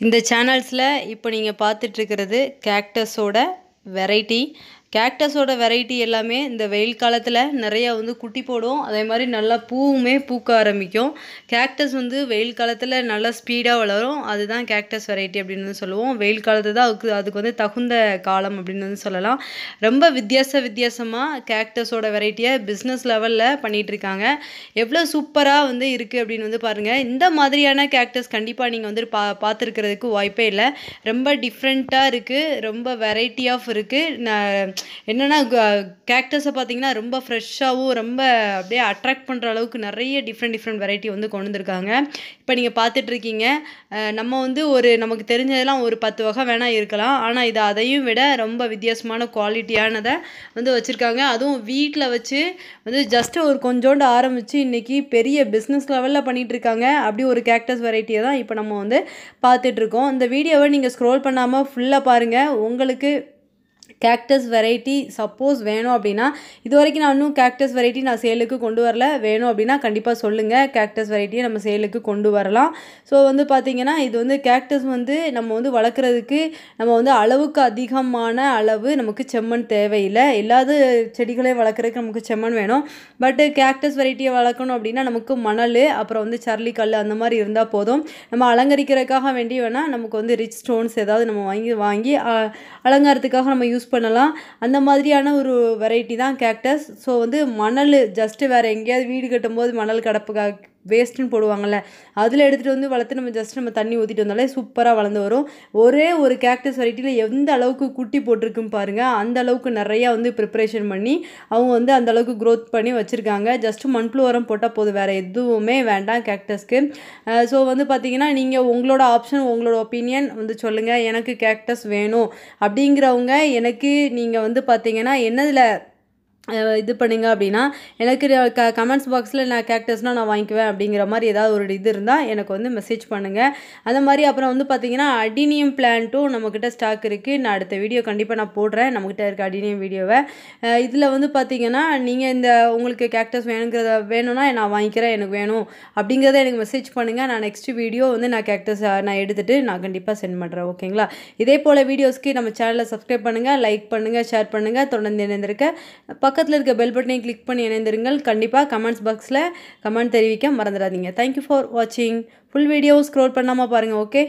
இந்த சேனல்ஸில் இப்போ நீங்கள் பார்த்துட்ருக்கிறது கேக்டஸோட வெரைட்டி கேக்டஸோட வெரைட்டி எல்லாமே இந்த வெயில் காலத்தில் நிறையா வந்து குட்டி போடும். அதே மாதிரி நல்லா பூவுமே பூக்க ஆரம்பிக்கும். கேக்டஸ் வந்து வெயில் காலத்தில் நல்லா ஸ்பீடாக வளரும். அதுதான் கேக்டஸ் வெரைட்டி அப்படின்னு வந்து சொல்லுவோம். வெயில் காலத்து தான் அதுக்கு அதுக்கு வந்து தகுந்த காலம் அப்படின்னு வந்து சொல்லலாம். ரொம்ப வித்தியாச வித்தியாசமாக கேக்டஸோட வெரைட்டியை பிஸ்னஸ் லெவலில் பண்ணிகிட்ருக்காங்க எவ்வளோ சூப்பராக வந்து இருக்குது அப்படின்னு வந்து பாருங்கள் இந்த மாதிரியான கேக்டஸ் கண்டிப்பாக நீங்கள் வந்து பா பார்த்துருக்கிறதுக்கு வாய்ப்பே இல்லை. ரொம்ப டிஃப்ரெண்ட்டாக இருக்குது ரொம்ப வெரைட்டி ஆஃப் இருக்குது நான் என்னென்னா கேக்டஸை பார்த்தீங்கன்னா ரொம்ப ஃப்ரெஷ்ஷாகவும் ரொம்ப அப்படியே அட்ராக்ட் பண்ணுற அளவுக்கு நிறைய டிஃப்ரெண்ட் டிஃப்ரெண்ட் வெரைட்டி வந்து கொண்டு வந்திருக்காங்க. இப்போ நீங்கள் பார்த்துட்ருக்கீங்க நம்ம வந்து ஒரு நமக்கு தெரிஞ்சதெல்லாம் ஒரு பத்து வகை வேணால் இருக்கலாம். ஆனால் இது அதையும் விட ரொம்ப வித்தியாசமான குவாலிட்டியானதை வந்து வச்சுருக்காங்க. அதுவும் வீட்டில் வச்சு வந்து ஜஸ்ட்டு ஒரு கொஞ்சோண்டு ஆரம்பித்து இன்றைக்கி பெரிய பிஸ்னஸ் லெவலில் பண்ணிகிட்டு இருக்காங்க. அப்படி ஒரு கேக்டஸ் வெரைட்டியை தான் இப்போ நம்ம வந்து பார்த்துட்ருக்கோம் இந்த வீடியோவை நீங்கள் ஸ்க்ரோல் பண்ணாமல் ஃபுல்லாக பாருங்கள் உங்களுக்கு கேக்டஸ் வெரைட்டி சப்போஸ் வேணும் அப்படின்னா இது வரைக்கும் நான் இன்னும் கேக்டஸ் வெரைட்டி நான் சேலுக்கு கொண்டு வரல. வேணும் அப்படின்னா கண்டிப்பாக சொல்லுங்கள் கேக்டஸ் வெரைட்டியை நம்ம சேலுக்கு கொண்டு வரலாம். ஸோ வந்து பார்த்திங்கன்னா இது வந்து கேக்டஸ் வந்து நம்ம வந்து வளர்க்குறதுக்கு நம்ம வந்து அளவுக்கு அதிகமான அளவு நமக்கு செம்மண் தேவையில்லை. இல்லாத செடிகளையும் வளர்க்குறதுக்கு நமக்கு செம்மண் வேணும். பட்டு கேக்டஸ் வெரைட்டியை வளர்க்கணும் அப்படின்னா நமக்கு மணல் அப்புறம் வந்து சர்லிக்கல் அந்த மாதிரி இருந்தால் போதும். நம்ம அலங்கரிக்கிறதுக்காக வேண்டி வேணால் நமக்கு வந்து ரிச் ஸ்டோன்ஸ் ஏதாவது நம்ம வாங்கி வாங்கி அலங்காரத்துக்காக நம்ம யூஸ் பண்ணலாம். அந்த மாதிரியான ஒரு வெரைட்டி தான் கேக்டஸ் ஸோ வந்து மணல் ஜஸ்ட்டு வேறு எங்கேயாவது வீடு கட்டும்போது மணல் கிடப்புக்காக வேஸ்ட்டுன்னு போடுவாங்கள்ல அதில் எடுத்துகிட்டு வந்து வளர்த்து நம்ம ஜஸ்ட் நம்ம தண்ணி ஊற்றிட்டு வந்தாலே சூப்பராக வளர்ந்து வரும். ஒரே ஒரு கேக்டஸ் வெரைட்டியில் எந்த அளவுக்கு குட்டி போட்டிருக்குன்னு பாருங்கள் அந்த அளவுக்கு நிறையா வந்து ப்ரிப்பரேஷன் பண்ணி அவங்க வந்து அந்த அளவுக்கு க்ரோத் பண்ணி வச்சுருக்காங்க. ஜஸ்ட்டு மண்புழு உரம் போட்டால் போதும் வேறு எதுவுமே வேண்டாம் கேக்டஸ்க்கு ஸோ வந்து பார்த்தீங்கன்னா நீங்கள் உங்களோட ஆப்ஷன் உங்களோட ஒப்பீனியன் வந்து சொல்லுங்கள் எனக்கு கேக்டஸ் வேணும். அப்படிங்கிறவங்க எனக்கு நீங்கள் வந்து பார்த்தீங்கன்னா என்னதில் இது பண்ணுங்க அப்படின்னா எனக்கு க கமெண்ட்ஸ் பாக்ஸில் நான் கேக்டஸ்னால் நான் வாங்கிக்குவேன் அப்படிங்கிற மாதிரி ஏதாவது ஒரு இது இருந்தால் எனக்கு வந்து மெசேஜ் பண்ணுங்கள் அந்த மாதிரி அப்புறம் வந்து பார்த்திங்கன்னா அடினியம் பிளான்ட்டும் நம்மக்கிட்ட ஸ்டாக் இருக்குது நான் அடுத்த வீடியோ கண்டிப்பாக நான் போடுறேன். நம்மக்கிட்ட இருக்க அடினியம் வீடியோவை இதில் வந்து பார்த்திங்கன்னா நீங்கள் இந்த உங்களுக்கு கேக்டஸ் வேணுங்கிறத வேணும்னா நான் வாங்கிக்கிறேன் எனக்கு வேணும் அப்படிங்கிறத எனக்கு மெசேஜ் பண்ணுங்கள் நான் நெக்ஸ்ட் வீடியோ வந்து நான் கேக்டஸ் நான் எடுத்துகிட்டு நான் கண்டிப்பாக சென்ட் பண்ணுறேன் ஓகேங்களா இதே போல் வீடியோஸ்க்கு நம்ம சேனலை சப்ஸ்கிரைப் பண்ணுங்கள் லைக் பண்ணுங்கள் ஷேர் பண்ணுங்கள் தொடர்ந்து இணைந்திருக்க பக்கத்தில் இருக்க பெல் பட்டனை கிளிக் பண்ணி இணைந்திருங்கள். கண்டிப்பாக கமெண்ட்ஸ் பாக்ஸில் கமெண்ட் தெரிவிக்க மறந்துடாதீங்க. தேங்க்யூ ஃபார் வாட்சிங் ஃபுல் வீடியோ ஸ்க்ரோல் பண்ணாமல் பாருங்கள் ஓகே